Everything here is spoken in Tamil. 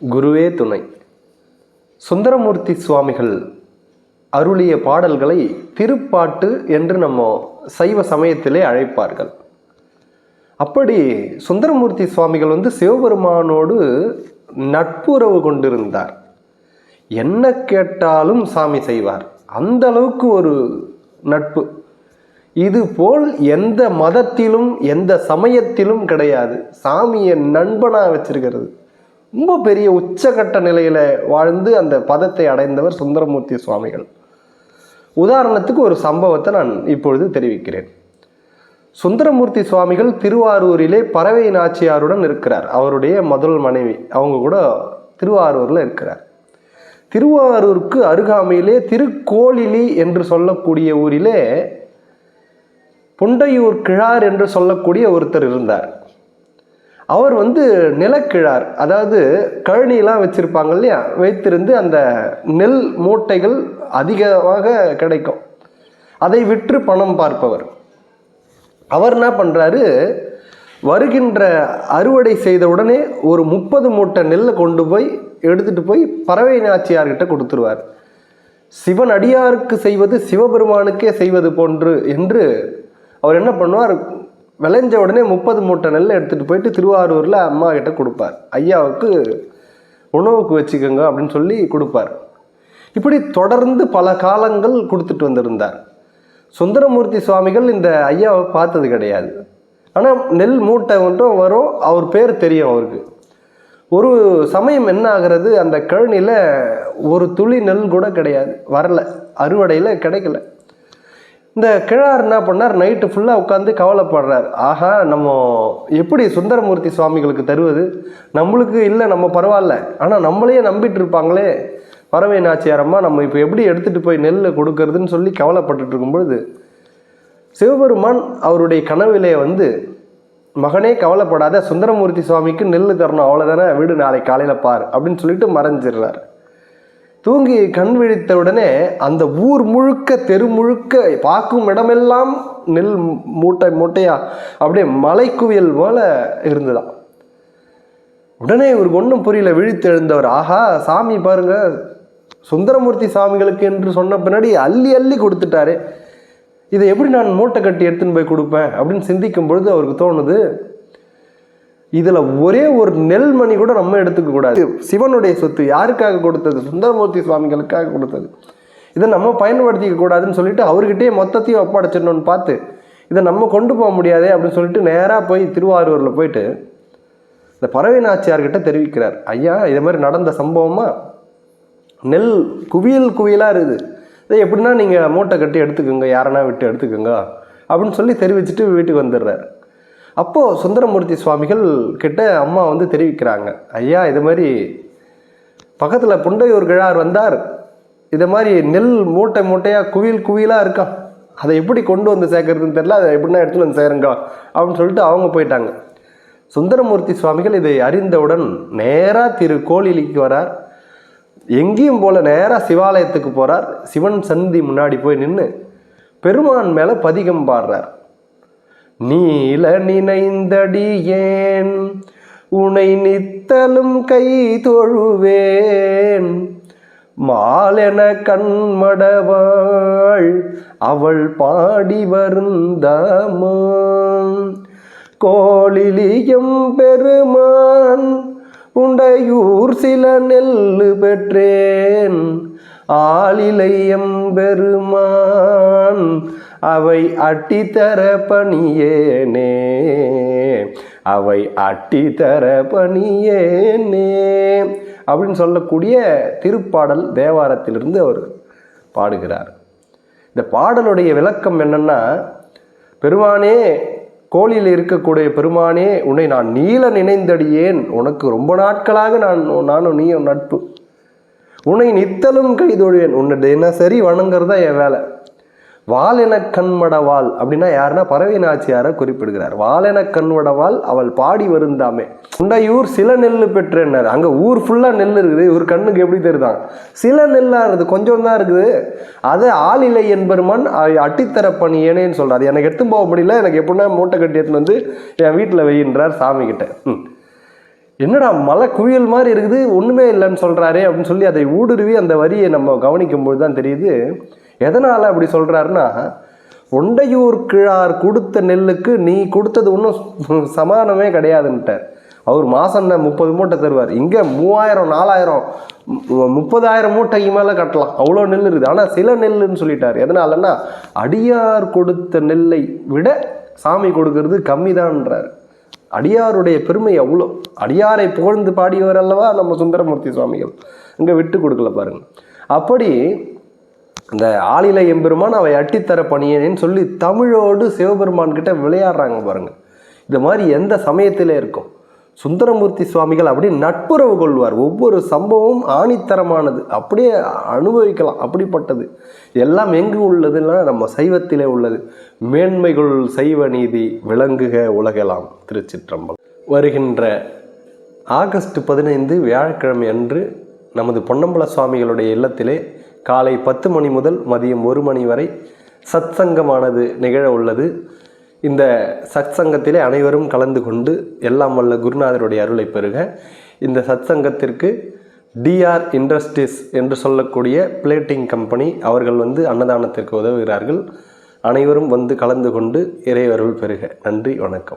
குருவே துணை. சுந்தரமூர்த்தி சுவாமிகள் அருளிய பாடல்களை திருப்பாட்டு என்று நம்ம சைவ சமயத்திலே அழைப்பார்கள். அப்படி சுந்தரமூர்த்தி சுவாமிகள் வந்து சிவபெருமானோடு நட்புறவு கொண்டிருந்தார். என்ன கேட்டாலும் சாமி செய்வார். அந்த அளவுக்கு ஒரு நட்பு. இது போல் எந்த மதத்திலும் எந்த சமயத்திலும் கிடையாது. சாமியை நண்பனாக வச்சிருக்கிறது. ரொம்ப பெரிய உச்சகட்ட நிலையில் வாழ்ந்து அந்த பதத்தை அடைந்தவர் சுந்தரமூர்த்தி சுவாமிகள். உதாரணத்துக்கு ஒரு சம்பவத்தை நான் இப்பொழுது தெரிவிக்கிறேன். சுந்தரமூர்த்தி சுவாமிகள் திருவாரூரிலே பறவை நாச்சியாருடன் இருக்கிறார். அவருடைய முதல் மனைவி. அவங்க கூட திருவாரூரில் இருக்கிறார். திருவாரூருக்கு அருகாமையிலே திருக்கோளிலி என்று சொல்லக்கூடிய ஊரிலே புண்டையூர் கிழார் என்று சொல்லக்கூடிய ஒருத்தர் இருந்தார். அவர் வந்து நிலக்கிழார். அதாவது கழனிலாம் வச்சுருப்பாங்க இல்லையா? வைத்திருந்து அந்த நெல் மூட்டைகள் அதிகமாக கிடைக்கும். அதை விற்று பணம் பார்ப்பவர். அவர் என்ன பண்ணுறாரு வருகின்ற அறுவடை செய்த உடனே ஒரு முப்பது மூட்டை நெல்லை கொண்டு போய் எடுத்துகிட்டு போய் பறவை நாச்சியார்கிட்ட கொடுத்துருவார். சிவன் அடியாருக்கு செய்வது சிவபெருமானுக்கே செய்வது போன்று என்று அவர் என்ன பண்ணுவார்? விளைஞ்ச உடனே முப்பது மூட்டை நெல்லை எடுத்துகிட்டு போயிட்டு திருவாரூரில் அம்மா கிட்ட கொடுப்பார். ஐயாவுக்கு உணவுக்கு வச்சுக்கோங்க அப்படின்னு சொல்லி கொடுப்பார். இப்படி தொடர்ந்து பல காலங்கள் கொடுத்துட்டு வந்திருந்தார். சுந்தரமூர்த்தி சுவாமிகள் இந்த ஐயாவை பார்த்தது கிடையாது. ஆனால் நெல் மூட்டை மட்டும் வரும் அவர் பேர் தெரியும் அவருக்கு. ஒரு சமயம் என்ன ஆகிறது அந்த கழனியில் ஒரு துளி நெல் கூட கிடையாது வரல அறுவடையில் கிடைக்கல. இந்த கிழார் என்ன பண்ணார்? நைட்டு ஃபுல்லாக உட்காந்து கவலைப்படுறார். ஆஹா நம்ம எப்படி சுந்தரமூர்த்தி சுவாமிகளுக்கு தருவது? நம்மளுக்கு இல்லை நம்ம பரவாயில்ல. ஆனால் நம்மளையே நம்பிட்டு இருப்பாங்களே. பறவை நாச்சியாரம்மா நம்ம இப்போ எப்படி எடுத்துகிட்டு போய் நெல்லை கொடுக்கறதுன்னு சொல்லி கவலைப்பட்டுட்டு இருக்கும்பொழுது சிவபெருமான் அவருடைய கனவிலே வந்து மகனே கவலைப்படாத. சுந்தரமூர்த்தி சுவாமிக்கு நெல் தரணும். அவ்வளோதானே வீடு நாளை காலையில் பார். அப்படின்னு சொல்லிட்டு மறைஞ்சிடுறார். தூங்கி கண் விழித்த உடனே அந்த ஊர் முழுக்க தெரு முழுக்க பார்க்கும் இடமெல்லாம் நெல் மூட்டை மூட்டையா அப்படியே மலைக்குவியல் போல இருந்ததாம் உடனே இவருக்கு ஒன்றும் புரியல. விழித்து எழுந்தவர் ஆஹா சாமி பாருங்க. சுந்தரமூர்த்தி சாமிகளுக்கு என்று சொன்ன பின்னாடி அள்ளி அள்ளி கொடுத்துட்டாரு. இதை எப்படி நான் மூட்டை கட்டி எடுத்துன்னு போய் கொடுப்பேன்? அப்படின்னு சிந்திக்கும் பொழுது அவருக்கு தோணுது இதில் ஒரே ஒரு நெல்மணி கூட நம்ம எடுத்துக்க கூடாது. சிவனுடைய சொத்து யாருக்காக கொடுத்தது? சுந்தரமூர்த்தி சுவாமிகளுக்காக கொடுத்தது. இதை நம்ம பயன்படுத்திக்க கூடாதுன்னு சொல்லிட்டு அவர்கிட்டயே மொத்தத்தையும் ஒப்படைச்சிடணும்னு பார்த்து இதை நம்ம கொண்டு போக முடியாதே அப்படின்னு சொல்லிட்டு நேராக போய் திருவாரூரில் போயிட்டு இந்த பறவை நாச்சியார்கிட்ட தெரிவிக்கிறார். ஐயா இது மாதிரி நடந்த சம்பவமாக நெல் குவியல் குவியலாக இருக்குது. இதை எப்படின்னா நீங்கள் மூட்டை கட்டி எடுத்துக்கோங்க யாரனா விட்டு எடுத்துக்கோங்க அப்படின்னு சொல்லி தெரிவிச்சுட்டு வீட்டுக்கு வந்துடுறார். அப்போது சுந்தரமூர்த்தி சுவாமிகள் கிட்ட அம்மா வந்து தெரிவிக்கிறாங்க ஐயா இது மாதிரி பக்கத்தில் புண்டையூர் கிழார் வந்தார். இதை மாதிரி நெல் மூட்டை மூட்டையாக குவியல் குவியலாக இருக்கான் அதை எப்படி கொண்டு வந்து சேர்க்கறதுன்னு தெரில அதை எப்படின்னா எடுத்துகிட்டு வந்து சேருங்க அப்படின்னு சொல்லிட்டு அவங்க போயிட்டாங்க. சுந்தரமூர்த்தி சுவாமிகள் இதை அறிந்தவுடன் நேராக திரு கோலிலிக்கு வரார். எங்கேயும் போல் நேராக சிவாலயத்துக்கு போகிறார் சிவன் சந்தி முன்னாடி போய் நின்று பெருமான் மேலே பதிகம் பாடுறார். நீல நினைந்தடியேன். உனை நித்தலும் கை தொழுவேன். மாலென கண்மடவாள் அவள் பாடி வருந்தாமாம் கோளிலியம் பெருமான் உண்டையூர் சில நெல்லு பெற்றேன். ஆளிலையம் பெருமான் அவை அட்டித்தர பணியேனே. அவை அட்டித்தர பணியேனே. அப்படின்னு சொல்லக்கூடிய திருப்பாடல் தேவாரத்திலிருந்து அவர் பாடுகிறார். இந்த பாடலுடைய விளக்கம் என்னன்னா பெருமானே கோழியில் இருக்கக்கூடிய பெருமானே உன்னை நான் நீல நினைந்தடியேன். உனக்கு ரொம்ப நாட்களாக நான் நானும் நீயும் நட்பு. உன்னை நித்தலும் கைதொழுவேன். உன்னை தினசரி வணங்குறதா என் வேலை. வாலென கண்மடவாள் அப்படின்னா யாருன்னா பறவை நாச்சியாரை குறிப்பிடுகிறார். வாலென கண்மடவாள் அவள் பாடி வருந்தாமே. உண்டையூர் சில நெல் பெற்றேன்னார் அங்கே ஊர் ஃபுல்லாக நெல் இருக்குது. இவர் கண்ணுக்கு எப்படி தெரிதான் சில நெல்லாக இருக்குது. கொஞ்சம் தான் இருக்குது. அதை ஆளிலை என்பெருமான் அ- அட்டித்தர பணி ஏனேன்னு சொல்கிறார் எனக்கு எடுத்து போக முடியல. எனக்கு எப்படின்னா மூட்டை கட்டி எடுத்துன்னு வந்து என் வீட்டில் வெயின்றார் சாமி கிட்ட ம். என்னடா மலை குவியல் மாதிரி இருக்குது. ஒன்றுமே இல்லைன்னு சொல்கிறாரே அப்படின்னு சொல்லி அதை ஊடுருவி அந்த வரியை நம்ம கவனிக்கும்போது தான் தெரியுது. எதனால் அப்படி சொல்கிறாருன்னா ஒண்டையூர் கிழார் கொடுத்த நெல்லுக்கு நீ கொடுத்தது ஒன்றும் சமானமே கிடையாதுன்ட்டார். அவர் மாசம்னா முப்பது மூட்டை தருவார். இங்கே மூவாயிரம் நாலாயிரம் முப்பதாயிரம் மூட்டைக்கு மேலே கட்டலாம். அவ்வளோ நெல் இருக்குது. ஆனால் சில நெல்லுன்னு சொல்லிட்டார். எதனாலன்னா அடியார் கொடுத்த நெல்லை விட சாமி கொடுக்கறது கம்மிதான்ன்றார் அடியாருடைய பெருமை அவ்வளோ. அடியாரை புகழ்ந்து பாடியவர் அல்லவா நம்ம சுந்தரமூர்த்தி சுவாமிகள். இங்கே விட்டு கொடுக்கல பாருங்க. அப்படி இந்த ஆளில எம்பெருமான் அவை அட்டித்தர பணியேன்னு சொல்லி தமிழோடு சிவபெருமான் கிட்ட விளையாடுறாங்க பாருங்க. இது மாதிரி எந்த சமயத்தில் இருக்கும்? சுந்தரமூர்த்தி சுவாமிகள் அப்படி நட்புறவு கொள்வார். ஒவ்வொரு சம்பவமும் ஆணித்தரமானது. அப்படியே அனுபவிக்கலாம். அப்படிப்பட்டது. எல்லாம் எங்கு உள்ளதுன்னா நம்ம சைவத்திலே உள்ளது. மேன்மைகள் சைவ நீதி விளங்குக உலகெல்லாம் திருச்சிற்றம்பலம். வருகின்ற ஆகஸ்ட் பதினைந்து வியாழக்கிழமை அன்று நமது பொன்னம்பல சுவாமிகளுடைய இல்லத்திலே காலை பத்து மணி முதல் மதியம் ஒரு மணி வரை சத்சங்கமானது நிகழ உள்ளது. இந்த சத்சங்கத்திலே அனைவரும் கலந்து கொண்டு எல்லாம் வல்ல குருநாதருடைய அருளை பெறுக. இந்த சத்சங்கத்திற்கு டிஆர் இண்டஸ்ட்ரீஸ் என்று சொல்லக்கூடிய பிளேட்டிங் கம்பெனி அவர்கள் வந்து அன்னதானத்திற்கு உதவுகிறார்கள். அனைவரும் வந்து கலந்து கொண்டு இறைவருள் பெறுக. நன்றி வணக்கம்.